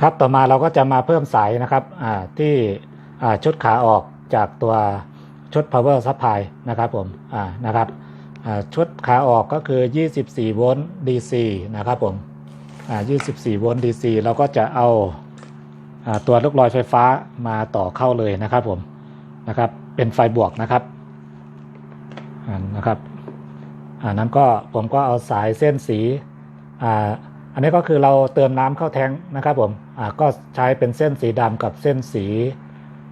ครับต่อมาเราก็จะมาเพิ่มสายนะครับที่ชุดขาออกจากตัวชุด power supply นะครับผมนะครับชุดขาออกก็คือ 24 โวลต์ DC นะครับผม24 โวลต์ DC เราก็จะเอาตัวลูกลอยไฟฟ้ามาต่อเข้าเลยนะครับผมนะครับเป็นไฟบวกนะครับนะครับอ่านั้นก็ผมก็เอาสายเส้นสีอ่า อันนี้ก็คือเราเติมน้ำเข้าแทงนะครับผมก็ใช้เป็นเส้นสีดำกับเส้นสี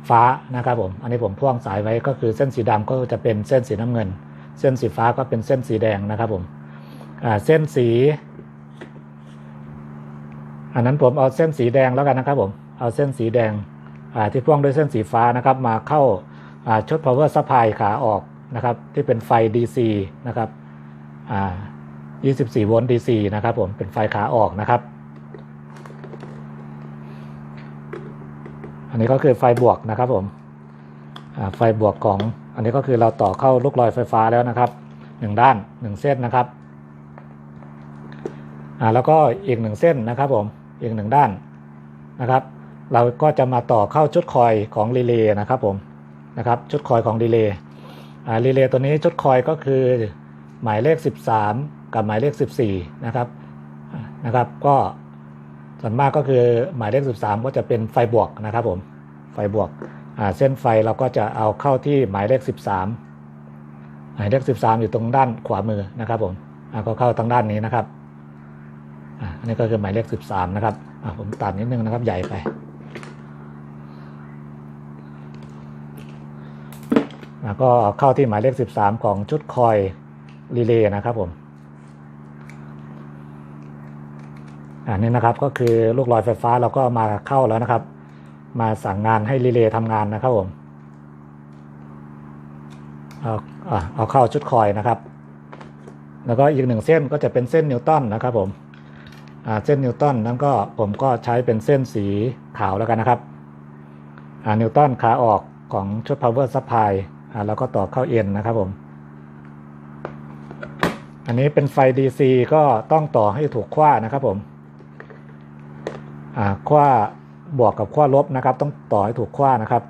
ฟ้านะครับผม อันนี้ผมพ่วงสายไว้ก็คือเส้นสีดำก็จะเป็นเส้นสีน้ำเงิน เส้นสีฟ้าก็เป็นเส้นสีแดงนะครับผมเส้นสี อันนั้นผมเอาเส้นสีแดงแล้วกันนะครับผม เอาเส้นสีแดงที่พ่วงด้วยเส้นสีฟ้านะครับมาเข้าอ่าชุด power supply ขาออกนะครับที่เป็นไฟ DC นะครับอ่า 24 โวลต์ DC นะครับผมเป็นไฟขาออกนะครับ อันนี้ก็คือไฟบวกนะครับผมไฟบวกของอันนี้ก็คือเราต่อเข้าลูกลอยไฟฟ้าแล้วนะครับหนึ่งด้านหนึ่งเส้นนะครับอ่าแล้วก็อีกหนึ่งเส้นนะครับผมอีกหนึ่งด้านนะครับ เราก็จะมาต่อเข้าชุดคอยของรีเลย์นะครับผมนะครับชุดคอยของรีเลย์อ่ารีเลย์ตัวนี้ชุดคอยก็คือหมายเลข 13 กับหมายเลข 14 นะครับนะครับ ก็ส่วนมากก็คือหมายเลข 13 ก็จะเป็นไฟบวกนะครับผมไฟบวกเส้นไฟเราก็จะเอาเข้าที่หมายเลข 13 หมายเลข 13 อยู่ตรงด้านขวามือนะครับผมก็เข้าทางด้านนี้นะครับอันนี้ก็คือหมายเลข 13 นะครับผมตัดนิดนึงนะครับใหญ่ไปแล้วก็เข้าที่หมายเลข 13 ของชุดคอยรีเลย์นะครับผม อันนี้นะครับก็คือลูกลอยไฟฟ้าเราก็มาเข้าแล้วนะครับ มาสั่งงานให้รีเลย์ทำงานนะครับผมเอาอะเอาเข้าชุดคอยนะครับ แล้วก็อีกหนึ่งเส้นก็จะเป็นเส้นนิวตันนะครับผมเส้นนิวตันนั้นก็ผมก็ใช้เป็นเส้นสีขาวแล้วกันนะครับนิวตันขาออกของชุด power supply แล้วก็ต่อเข้าเอ็นนะครับผม อันนี้เป็นไฟ DC ก็ต้องต่อให้ถูกขว้านะครับผม ขว้าบวกกับขว้าลบนะครับ ต้องต่อให้ถูกขว้านะครับ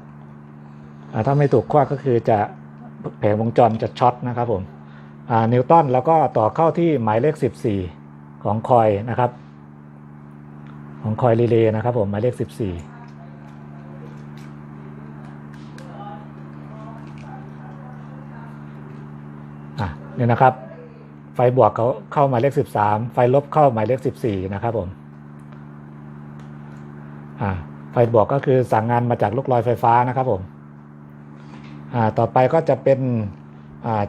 ถ้าไม่ถูกขว้าก็คือจะแผงวงจรจะช็อตนะครับผมนิวตันแล้วก็ต่อเข้าที่หมายเลข 14 ของคอยนะครับ ของคอยรีเลย์นะครับผมหมายเลข 14อ่นี่นะครับ ไฟบวกเขาเข้าหมายเลข 13 ไฟลบเข้าหมายเลข 14 นะครับผม ไฟบวกก็คือสั่งงานมาจากลูกลอยไฟฟ้านะครับผมต่อไปก็จะเป็น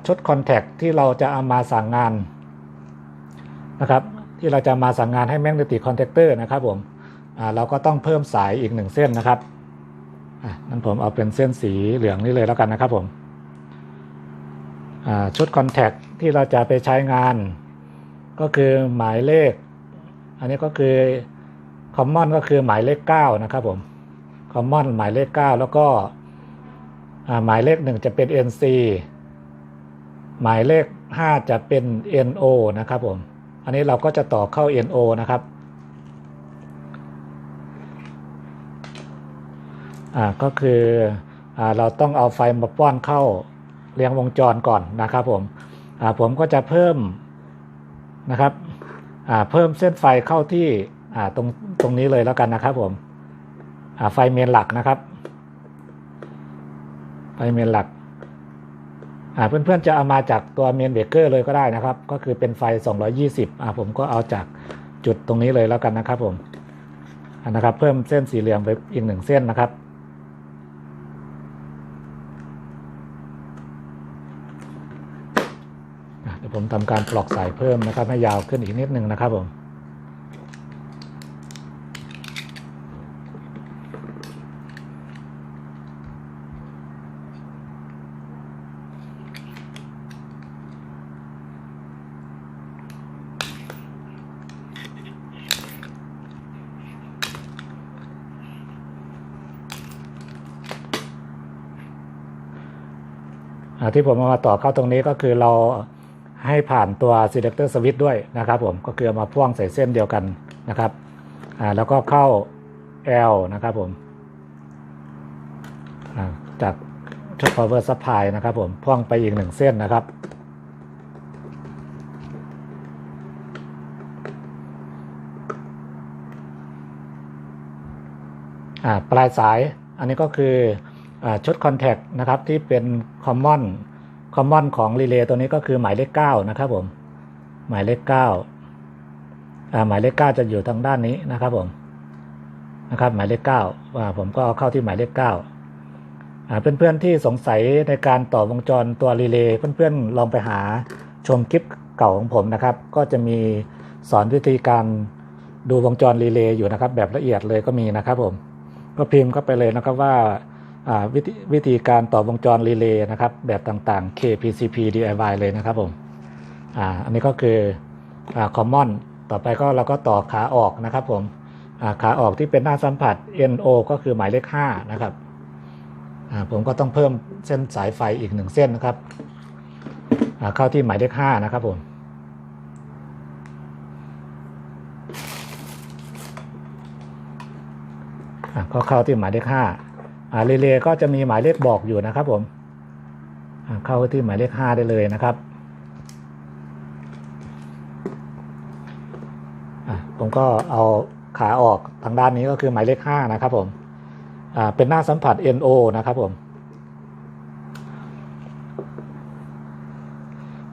ชุดคอนแทคที่เราจะเอามาสั่งงานนะครับที่เราจะมาสั่งงานให้แมกเนติกคอนแทคเตอร์นะครับผมเราก็ต้องเพิ่มสายอีกหนึ่งเส้นนะครับนั้นผมเอาเป็นเส้นสีเหลืองนี่เลยแล้วกันนะครับผมชุดคอนแทคที่เราจะไปใช้งาน ก็คือหมายเลข อันนี้ก็คือ อมมอนก็คือหมายเลข9นะครับผมคอมมอนหมายเลข9แล้วก็หมายเลข1จะเป็น NC หมายเลข5จะเป็น NO นะครับผม อันนี้เราก็จะต่อเข้า NO นะครับอ่าก็คืออ่าเราต้องเอาไฟมาป้อนเข้าเรียงวงจรก่อนนะครับผมอ่าผมก็จะเพิ่มนะครับอ่าเพิ่มเส้นไฟเข้าที่ อ่าตรงตรงนี้เลยแล้วกันนะครับผมอ่าไฟเมนหลักนะครับ ไฟเมนหลักอ่าเพื่อนๆจะเอามาจากตัวเมนเบรกเกอร์เลยก็ได้นะครับ ก็คือเป็นไฟ 220อ่าผมก็เอาจากจุดตรงนี้เลยแล้วกันนะครับผมอ่านะครับ เพิ่มเส้นสีเหลืองไปอีกหนึ่งเส้นนะครับเดี๋ยวผมทำการปลอกสายเพิ่มนะครับ ให้ยาวขึ้นอีกนิดนึงนะครับผม ที่ผมเอามาต่อเข้าตรงนี้ก็คือเราให้ผ่านตัว selector switch ด้วยนะครับผมก็คือมาพ่วงใส่เส้นเดียวกันนะครับแล้วก็เข้า L นะครับผมจากชุด power supply นะครับผมพ่วงไปอีกหนึ่งเส้นนะครับปลายสายอันนี้ก็คืออชุดคอนแทคนะครับที่เป็น อมมอนคอมมอนของรีเลย์ตัวนี้ก็คือหมายเลข9นะครับผมหมายเลข9อ่าหมายเลข9จะอยู่ทางด้านนี้นะครับผมนะครับหมายเลข9อ่าผมก็เอาเข้าที่หมายเลข9อ่าเพื่อนๆที่สงสัยในการต่อวงจรตัวรีเลย์เพื่อนๆลองไปหาชมคลิปเก่าของผมนะครับ ก็จะมีสอนวิธีการดูวงจรรีเลย์อยู่นะครับ แบบละเอียดเลยก็มีนะครับผมก็พิมพ์เข้าไปเลยนะครับว่าอ่า วิธีวิธีการต่อวงจรรีเลย์นะครับ แบบต่างๆ KPCP DIY เลยนะครับผมออันนี้ก็คืออ common ต่อไปก็เราก็ต่อขาออกนะครับผมขาออกที่เป็นหน้าสัมผัส NO ก็คือหมายเลข 5 นะครับผมก็ต้องเพิ่มเส้นสายไฟอีกหนึ่งเส้นนะครับเข้าที่หมายเลข 5 นะครับผมก็เข้าที่หมายเลขห้า รเลย์ก็จะมีหมายเลขบอกอยู่นะครับผมอ่าเข้าที่หมายเลขห้าได้เลยนะครับอะผมก็เอาขาออกทางด้านนี้ก็คือหมายเลขห้านะครับผมอ่าเป็นหน้าสัมผัส NO นะครับผม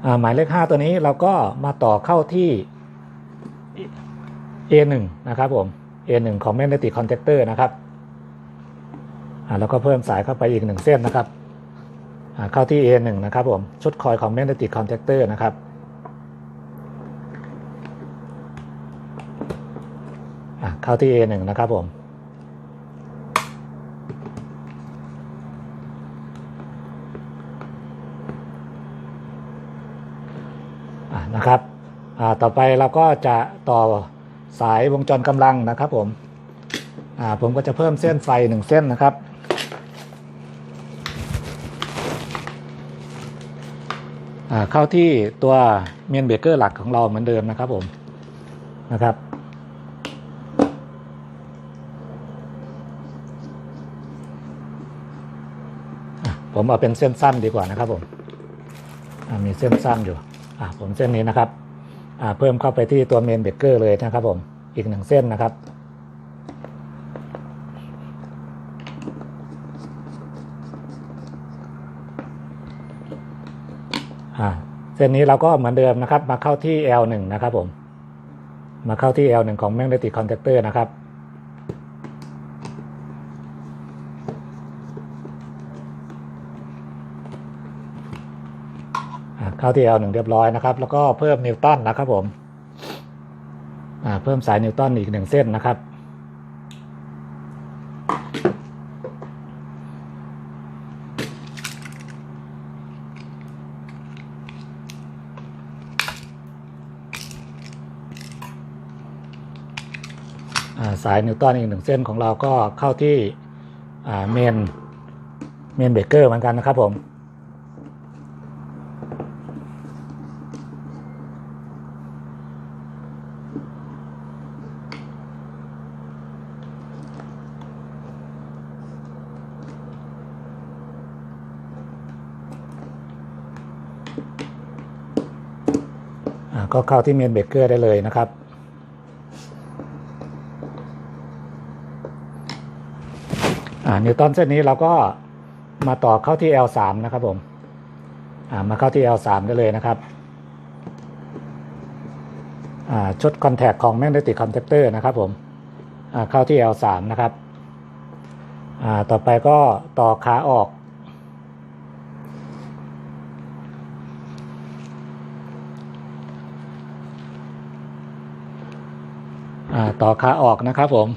อ่าหมายเลขห้าตัวนี้เราก็มาต่อเข้าที่ A1 นะครับผม A1 ของ magnetic contactor นะครับ แล้วก็เพิ่มสายเข้าไปอีกหนึ่งเส้นนะครับเข้าที่ A1 นะครับผม ชุดคอยของ magnetic contactor นะครับ เข้าที่ A1 นะครับผมนะครับต่อไปเราก็จะต่อสายวงจรกำลังนะครับผมผมก็จะเพิ่มเส้นไฟหนึ่งเส้นนะครับอ่า เข้าที่ตัวเมนเบเกอร์หลักของเราเหมือนเดิมนะครับผมนะครับ ผมเอาเป็นเส้นสั้นดีกว่านะครับผมมีเส้นสั้นอยู่ผมเส้นนี้นะครับเพิ่มเข้าไปที่ตัวเมนเบเกอร์เลยนะครับผมอีกหนึ่งเส้นนะครับอ่า เส้นนี้เราก็เหมือนเดิมนะครับ มาเข้าที่ L1 นะครับผม มาเข้าที่ L1 ของ magnetic contactor นะครับเข้าที่ L1 เรียบร้อยนะครับ แล้วก็เพิ่มนิวตันนะครับผมเพิ่มสายนิวตันอีกหนึ่งเส้นนะครับ สายนิวตันอีกหนึ่งเส้นของเราก็เข้าที่เมนเมนเบเกอร์เหมือนกันนะครับผมก็เข้าที่เมนเบเกอร์ได้เลยนะครับ อ่า นิวตันเส้นนี้เราก็มาต่อเข้าที่ L3 นะครับผมอ่ามาเข้าที่ L3 ได้เลยนะครับอ่าชุดคอนแทคของ magnetic contactor นะครับผมอ่าเข้าที่ L3 นะครับอ่าต่อไปก็ต่อขาออกอ่าต่อขาออกนะครับผม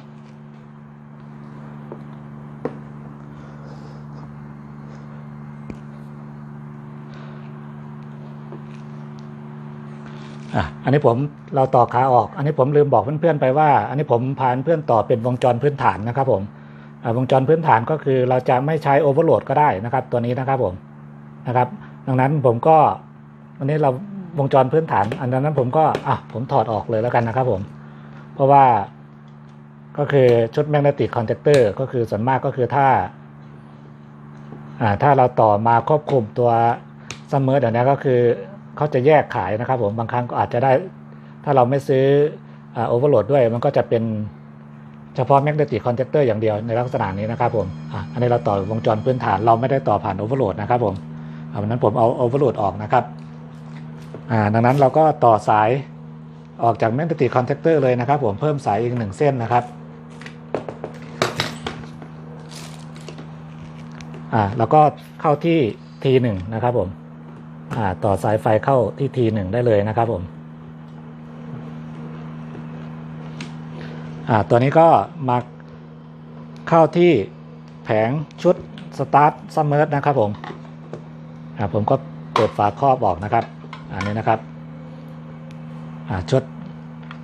อันนี้ผมเราต่อขาออก อันนี้ผมลืมบอกเพื่อนๆไปว่า อันนี้ผมพานเพื่อนต่อเป็นวงจรพื้นฐานนะครับผมอ่าวงจรพื้นฐานก็คือเราจะไม่ใช้โอเวอร์โหลดก็ได้นะครับ ตัวนี้นะครับผมนะครับ ดังนั้นผมก็วันนี้เราวงจรพื้นฐาน อันนั้นผมก็อะผมถอดออกเลยแล้วกันนะครับผม เพราะว่าก็คือชุดแมกเนติกคอนแทคเตอร์ก็คือส่วนมากก็คือถ้าอ่าถ้าเราต่อมาควบคุมตัวซัมอเดี๋ยวนี้ก็คือ เขาจะแยกขายนะครับผมบางครั้งก็อาจจะได้ ถ้าเราไม่ซื้อโอเวอร์โหลดด้วย มันก็จะเป็นเฉพาะแมกเนติกคอนแทคเตอร์อย่างเดียวในลักษณะนี้นะครับผมอะอันนี้เราต่อวงจรพื้นฐานเราไม่ได้ต่อผ่านโอเวอร์โหลดนะครับผมอะวันนั้นผมเอาโอเวอร์โหลดออกนะครับอ่าดังนั้นเราก็ต่อสายออกจากแมกเนติกคอนแทคเตอร์เลยนะครับ ผมเพิ่มสายอีกหนึ่งเส้นนะครับอ่าแล้วก็เข้าที่ T1 นะครับผม ต่อสายไฟเข้าที่ T1 ได้เลยนะครับผมตัวนี้ก็มาเข้าที่แผงชุดสตาร์ทซัมเมอร์นะครับผมผมก็เปิดฝาครอบออกนะครับ อันนี้นะครับชุด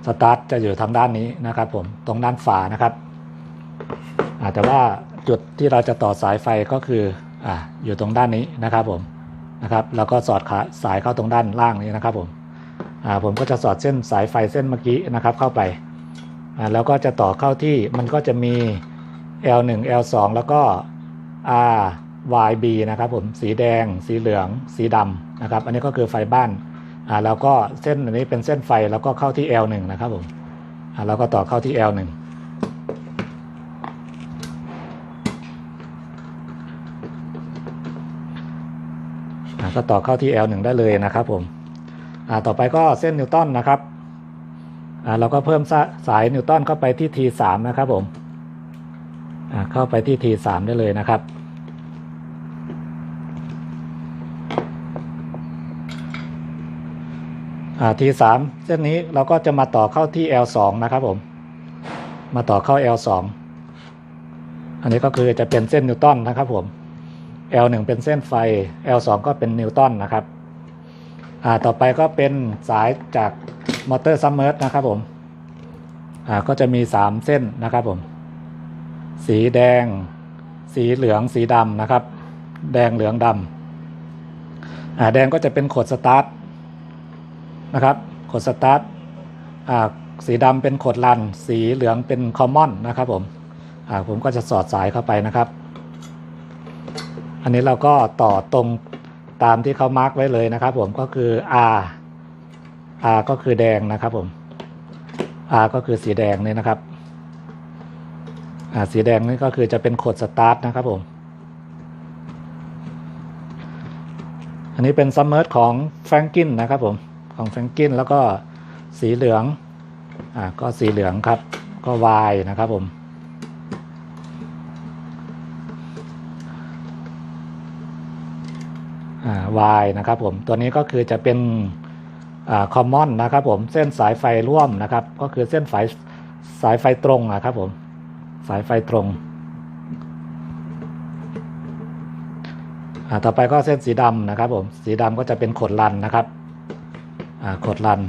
สตาร์ทจะอยู่ทางด้านนี้นะครับผมตรงด้านฝานะครับแต่ว่าจุดที่เราจะต่อสายไฟก็คือออยู่ตรงด้านนี้นะครับผม นะครับ แล้วก็สอดขาสายเข้าตรงด้านล่างนี้นะครับผมผมก็จะสอดเส้นสายไฟเส้นเมื่อกี้นะครับเข้าไปแล้วก็จะต่อเข้าที่มันก็จะมี L1 L2 แล้วก็ R Y B นะครับผมสีแดง สีเหลือง สีดำนะครับ อันนี้ก็คือไฟบ้านอ่าแล้วก็เส้นอันนี้เป็นเส้นไฟแล้วก็เข้าที่ L1 นะครับผมอ่าแล้วก็ต่อเข้าที่ L1 ก็ต่อเข้าที่ L1 ได้เลยนะครับผมอ่าต่อไปก็เส้นนิวตันนะครับอ่าเราก็เพิ่มสาสายนิวตันเข้าไปที่ T3 นะครับผมอ่าเข้าไปที่ T3 ได้เลยนะครับอ่า T3 เส้นนี้เราก็จะมาต่อเข้าที่ L2 นะครับผม มาต่อเข้า L2 อันนี้ก็คือจะเป็นเส้นนิวตันนะครับผม L1 เป็นเส้นไฟ L2 ก็เป็นนิวตันนะครับอ่าต่อไปก็เป็นสายจากมอเตอร์ซัมเมอร์นะครับผมอ่าก็จะมี 3 เส้นนะครับผม สีแดง สีเหลือง สีดำนะครับ แดงเหลืองดำอ่าแดงก็จะเป็นขดสตาร์ทนะครับขดสตาร์ทอ่าสีดำเป็นขดลัน สีเหลืองเป็นคอมมอนนะครับผมอ่าผมก็จะสอดสายเข้าไปนะครับ อันนี้เราก็ต่อตรงตามที่เขามาร์กไว้เลยนะครับ ผมก็คือ R R ก็คือแดงนะครับผม R ก็คือสีแดงนี่นะครับสีแดงนี่ก็คือจะเป็นโคดสตาร์ทนะครับผม อันนี้เป็นซัมเมอร์ของแฟรงกินนะครับผม ของแฟรงกินแล้วก็สีเหลือง อ่า ก็สีเหลืองครับ ก็ Y นะครับผม Y นะครับผมตัวนี้ก็คือจะเป็นอ่าคอมมอนนะครับผมเส้นสายไฟร่วมนะครับ ก็คือเส้นสายสายไฟตรงนะครับผมสายไฟตรงต่อไปก็เส้นสีดำนะครับผมสีดำก็จะเป็นขดลันนะครับขดลัน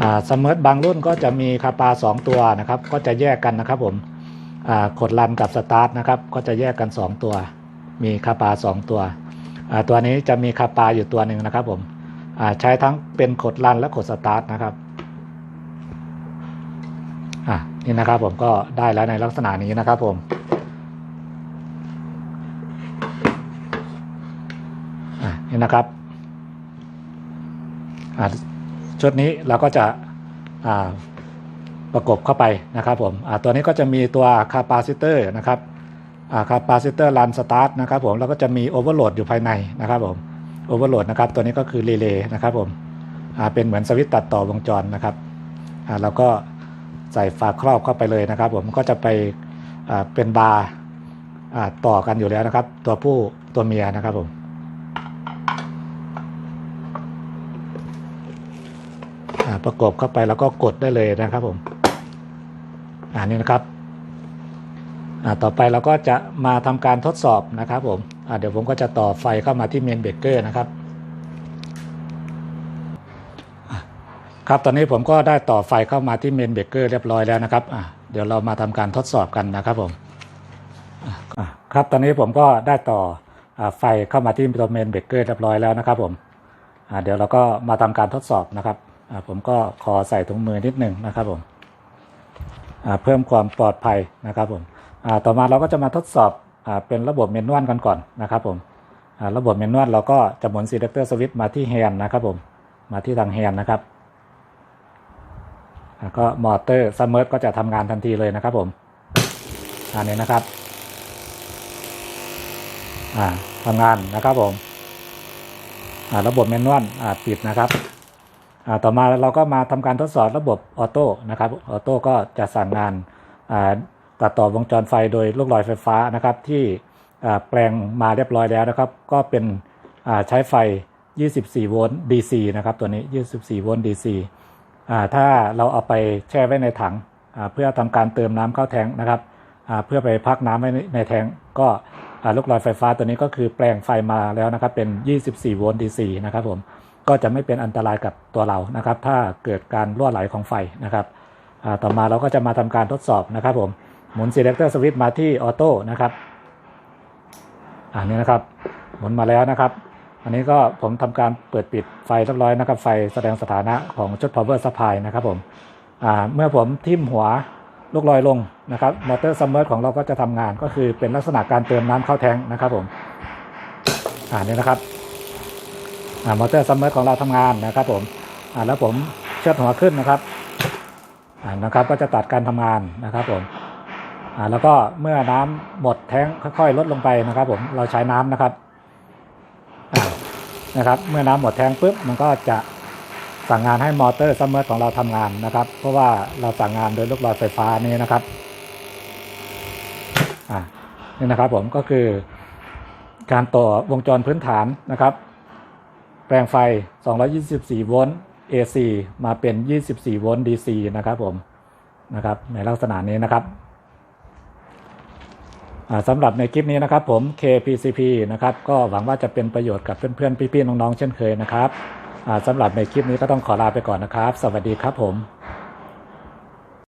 อ่าซัมมอร์บางรุ่นก็จะมีคาปา 2 ตัวนะครับ ก็จะแยกกันนะครับผมอ่าขดลันกับสตาร์ทนะครับ ก็จะแยกกัน 2 ตัว มีคาปา 2 ตัว ตัวนี้จะมีคาปาอยู่ตัวหนึ่งนะครับผมใช้ทั้งเป็นขดลันและขดสตาร์ทนะครับนี่นะครับผมก็ได้แล้วในลักษณะนี้นะครับผมนี่นะครับ ชุดนี้เราก็จะประกบเข้าไปนะครับผมตัวนี้ก็จะมีตัวคาปาซิเตอร์นะครับคาปาซิเตอร์รันสตาร์ทนะครับผมแล้วก็จะมีโอเวอร์โหลดอยู่ภายในนะครับผมโอเวอร์โหลดนะครับตัวนี้ก็คือรีเลย์นะครับผมเป็นเหมือนสวิตช์ตัดต่อวงจรนะครับเราก็ใส่ฝาครอบเข้าไปเลยนะครับ ผมก็จะไปเป็นบาร์ต่อกันอยู่แล้วนะครับ ตัวผู้ตัวเมียนะครับผม อ่า ประกบเข้าไปแล้วก็กดได้เลยนะครับผมอ่านี่นะครับอ่าต่อไปเราก็จะมาทำการทดสอบนะครับผมอ่าเดี๋ยวผมก็จะต่อไฟเข้ามาที่เมนเบเกอร์นะครับครับตอนนี้ผมก็ได้ต่อไฟเข้ามาที่เมนเบเกอร์เรียบร้อยแล้วนะครับอ่าเดี๋ยวเรามาทำการทดสอบกันนะครับผมครับตอนนี้ผมก็ได้ต่ออไฟเข้ามาที่ตัวเมนเบเกอร์เรียบร้อยแล้วนะครับผมเดี๋ยวเราก็มาทำการทดสอบนะครับ ผมก็ขอใส่ถุงมือนิดหนึ่งนะครับผมเพิ่มความปลอดภัยนะครับผมต่อมาเราก็จะมาทดสอบอเป็นระบบเมนวลกันก่อนนะครับผมระบบเมนวลเราก็จะหมุน selector switch มาที่แฮน์นะครับผมมาที่ทางแฮน์นะครับก็มอเตอร์ซัมเมอร์ก็จะทำงานทันทีเลยนะครับผมอันนี้นะครับอ่าทำงานนะครับผมระบบแมนนวลปิดนะครับ ต่อมาเราก็มาทำการทดสอบระบบออโต้นะครับออโต้ก็จะสั่งงานตัดต่อวงจรไฟโดยลูกลอยไฟฟ้านะครับที่แปลงมาเรียบร้อยแล้วนะครับ ก็เป็นใช้ไฟ 24 โวลต์ DC นะครับตัวนี้ 24 โวลต์ DC ถ้าเราเอาไปแช่ไว้ในถังเพื่อทำการเติมน้ำเข้าแทงนะครับเพื่อไปพักน้ำไว้ในแทงก็ลูกลอยไฟฟ้าตัวนี้ก็คือแปลงไฟมาแล้วนะครับเป็น 24 โวลต์ DC นะครับผม ก็จะไม่เป็นอันตรายกับตัวเรานะครับ ถ้าเกิดการรั่วไหลของไฟนะครับต่อมาเราก็จะมาทำการทดสอบนะครับผมหมุน selector switch มาที่ออโต้นะครับอันนี้นะครับหมุนมาแล้วนะครับ อันนี้ก็ผมทำการเปิดปิดไฟเรียบร้อยนะครับ ไฟแสดงสถานะของชุด power supply นะครับผมเมื่อผมทิ่มหัวลูกลอยลงนะครับมอเตอร์ซัมเมอร์ของเราก็จะทำงานก็คือเป็นลักษณะการเติมน้ำเข้าแทงนะครับผมอ่านี่นะครับ มอเตอร์ซัมเมอร์ของเราทำงานนะครับผมแล้วผมเชื่อดหัวขึ้นนะครับนะครับก็จะตัดการทำงานนะครับผมแล้วก็เมื่อน้ำหมดแทงค่อยๆ ลดลงไปนะครับ ผมเราใช้น้ำนะครับนะครับ เมื่อน้ำหมดแทงปุ๊บมันก็จะสั่งงานให้มอเตอร์ซัมเมอร์ของเราทำงานนะครับ เพราะว่าเราสั่งงานโดยลูกลอยไฟฟ้านี้นะครับนี่นะครับผมก็คือการต่อวงจรพื้นฐานนะครับ แปลงไฟ 224 โวลต์ AC มาเป็น 24 โวลต์ DC นะครับผมนะครับในลักษณะนี้นะครับสำหรับในคลิปนี้นะครับผม KPCP นะครับก็หวังว่าจะเป็นประโยชน์กับเพื่อนๆ พี่ๆ น้องๆ เช่นเคยนะครับสำหรับในคลิปนี้ก็ต้องขอลาไปก่อนนะครับ สวัสดีครับผม